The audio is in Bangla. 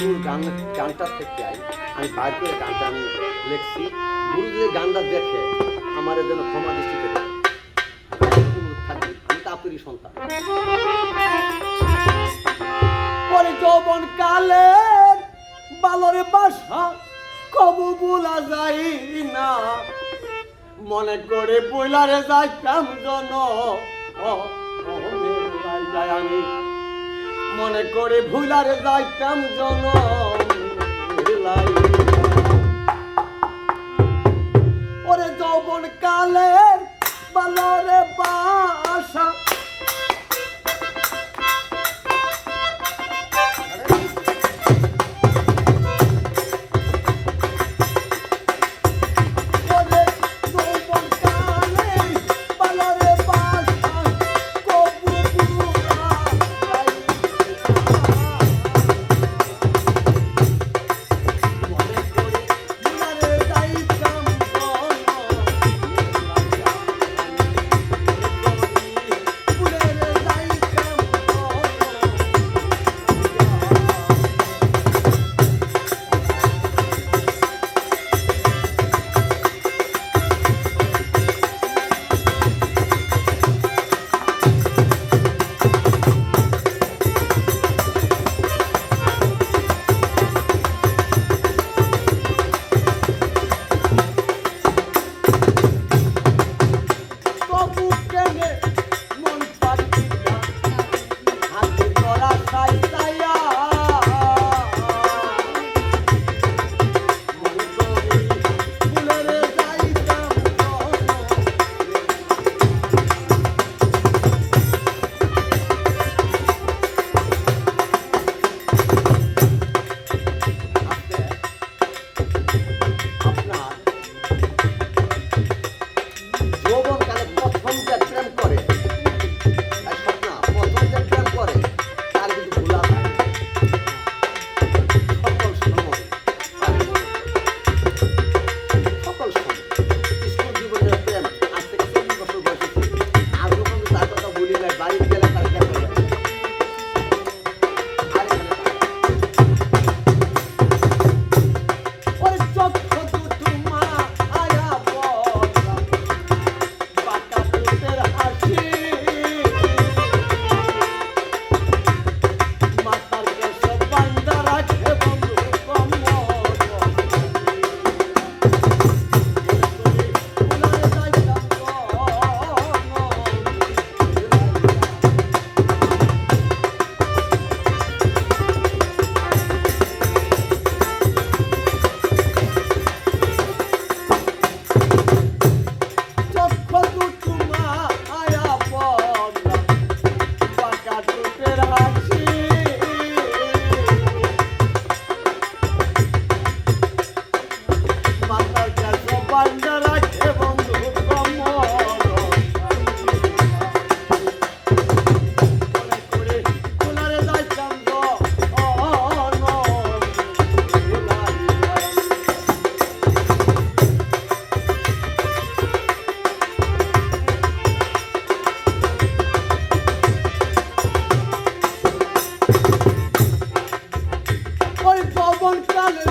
গুরুর গান গানটা থেকে আই আমি বার করে গানটা আমি লিখছি গুরু যদি গানটা দেখে আমার যেন ক্ষমা দৃষ্টি থাকি আমি তাপুরি সন্তান পরে যৌবন কালে বালরে বাসা কবু বলা যাই না মনে করে বইলারে যাইতাম জন আমি মনে করে ভুলার যাইতাম জন ভুলাই। one, Clarence.